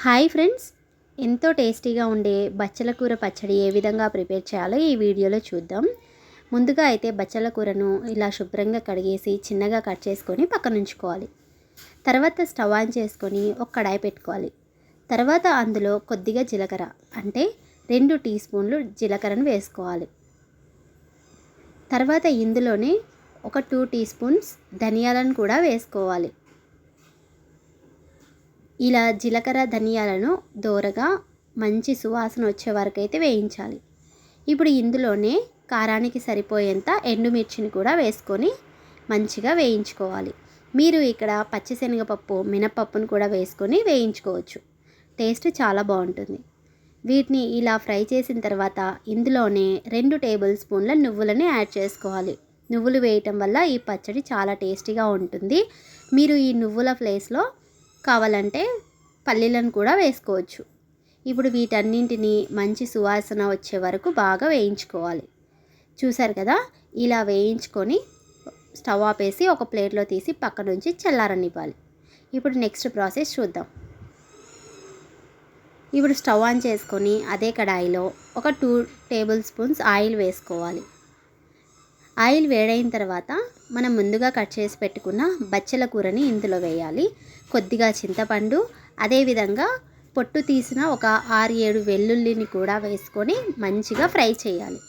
Hi friends. ఎంతో టేస్టీగా ఉండే బచ్చల కూర పచ్చడి ఏ విధంగా ప్రిపేర్ చేయాలో ఈ వీడియోలో చూద్దాం. ముందుగా అయితే బచ్చల కూరను ఇలా శుభ్రంగా కడిగేసి చిన్నగా కట్ చేసుకొని పక్కన ఉంచుకోవాలి. తర్వాత స్టవ్ ఆన్ చేసుకొని ఒక కడాయి పెట్టుకోవాలి. తర్వాత అందులో కొద్దిగా జీలకర్ర అంటే రెండు టీ స్పూన్లు జీలకర్రను వేసుకోవాలి. తర్వాత ఇందులోనే ఒక టూ టీ స్పూన్స్ ధనియాలను కూడా వేసుకోవాలి. ఇలా జీలకర్ర ధనియాలను దోరగా మంచి సువాసన వచ్చే వరకు అయితే వేయించాలి. ఇప్పుడు ఇందులోనే కారానికి సరిపోయేంత ఎండుమిర్చిని కూడా వేసుకొని మంచిగా వేయించుకోవాలి. మీరు ఇక్కడ పచ్చిశనగపప్పు మినపప్పును కూడా వేసుకొని వేయించుకోవచ్చు. టేస్ట్ చాలా బాగుంటుంది. వీటిని ఇలా ఫ్రై చేసిన తర్వాత ఇందులోనే రెండు టేబుల్ స్పూన్ల నువ్వులని యాడ్ చేసుకోవాలి. నువ్వులు వేయటం వల్ల ఈ పచ్చడి చాలా టేస్టీగా ఉంటుంది. మీరు ఈ నువ్వుల ప్లేస్లో కావాలంటే పల్లీలను కూడా వేసుకోవచ్చు. ఇప్పుడు వీటన్నింటిని మంచి సువాసన వచ్చే వరకు బాగా వేయించుకోవాలి. చూసారు కదా? ఇలా వేయించుకొని స్టవ్ ఆపేసి ఒక ప్లేట్లో తీసి పక్క నుంచి చల్లారనివ్వాలి. ఇప్పుడు నెక్స్ట్ ప్రాసెస్ చూద్దాం. ఇప్పుడు స్టవ్ ఆన్ చేసుకొని అదే కడాయిలో ఒక టూ టేబుల్ స్పూన్స్ ఆయిల్ వేసుకోవాలి. ఆయిల్ వేడైన తర్వాత మనం ముందుగా కట్ చేసి పెట్టుకున్న బచ్చల కూరని ఇందులో వేయాలి. కొద్దిగా చింతపండు అదేవిధంగా పొట్టు తీసిన ఒక ఆరు ఏడు వెల్లుల్లిని కూడా వేసుకొని మంచిగా ఫ్రై చేయాలి.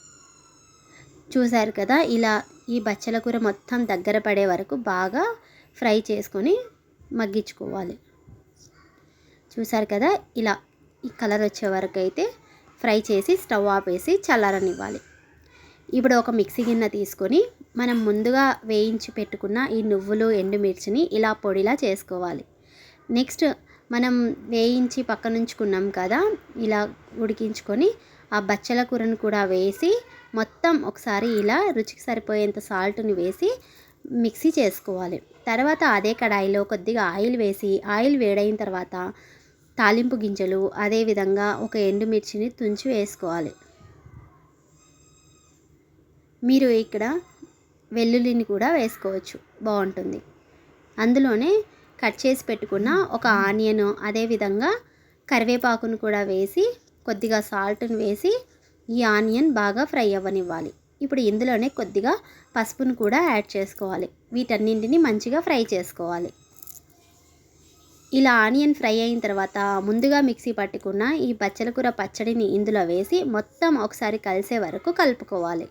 చూశారు కదా ఇలా ఈ బచ్చల కూర మొత్తం దగ్గర పడే వరకు బాగా ఫ్రై చేసుకొని మగ్గించుకోవాలి. చూశారు కదా ఇలా ఈ కలర్ వచ్చే వరకు అయితే ఫ్రై చేసి స్టవ్ ఆపేసి చల్లారనివ్వాలి. ఇప్పుడు ఒక మిక్సీ గిన్నె తీసుకొని మనం ముందుగా వేయించి పెట్టుకున్న ఈ నువ్వులు ఎండుమిర్చిని ఇలా పొడిలా చేసుకోవాలి. నెక్స్ట్ మనం వేయించి పక్కనుంచుకున్నాం కదా ఇలా ఉడికించుకొని ఆ బచ్చల కూరను కూడా వేసి మొత్తం ఒకసారి ఇలా రుచికి సరిపోయేంత సాల్ట్ని వేసి మిక్సీ చేసుకోవాలి. తర్వాత అదే కడాయిలో కొద్దిగా ఆయిల్ వేసి ఆయిల్ వేడైన తర్వాత తాలింపు గింజలు అదేవిధంగా ఒక ఎండుమిర్చిని తుంచి వేసుకోవాలి. మీరు ఇక్కడ వెల్లుల్లిని కూడా వేసుకోవచ్చు. బాగుంటుంది. అందులోనే కట్ చేసి పెట్టుకున్న ఒక ఆనియన్ అదేవిధంగా కరివేపాకును కూడా వేసి కొద్దిగా సాల్ట్ని వేసి ఈ ఆనియన్ బాగా ఫ్రై అవ్వనివ్వాలి. ఇప్పుడు ఇందులోనే కొద్దిగా పసుపును కూడా యాడ్ చేసుకోవాలి. వీటన్నింటిని మంచిగా ఫ్రై చేసుకోవాలి. ఇలా ఆనియన్ ఫ్రై అయిన తర్వాత ముందుగా మిక్సీ పట్టుకున్న ఈ పచ్చల కూర పచ్చడిని ఇందులో వేసి మొత్తం ఒకసారి కలిసే వరకు కలుపుకోవాలి.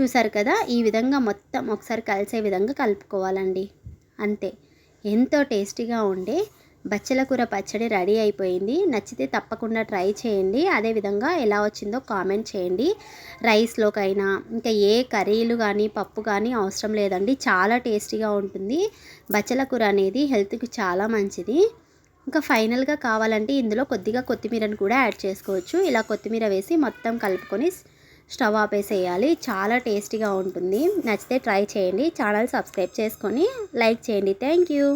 చూసారు కదా ఈ విధంగా మొత్తం ఒకసారి కలిసే విధంగా కలుపుకోవాలండి. అంతే. ఎంతో టేస్టీగా ఉండే బచ్చల కూర పచ్చడి రెడీ అయిపోయింది. నచ్చితే తప్పకుండా ట్రై చేయండి. అదేవిధంగా ఎలా వచ్చిందో కామెంట్ చేయండి. రైస్లోకైనా ఇంకా ఏ కర్రీలు కానీ పప్పు కానీ అవసరం లేదండి. చాలా టేస్టీగా ఉంటుంది. బచ్చల కూర అనేది హెల్త్కి చాలా మంచిది. ఇంకా ఫైనల్గా కావాలంటే ఇందులో కొద్దిగా కొత్తిమీరను కూడా యాడ్ చేసుకోవచ్చు. ఇలా కొత్తిమీర వేసి మొత్తం కలుపుకొని స్టవ్ ఆపేసేయాలి. చాలా టేస్టీగా ఉంటుంది. నచ్చితే ట్రై చేయండి. ఛానల్ సబ్స్క్రైబ్ చేసుకొని లైక్ చేయండి. Thank you.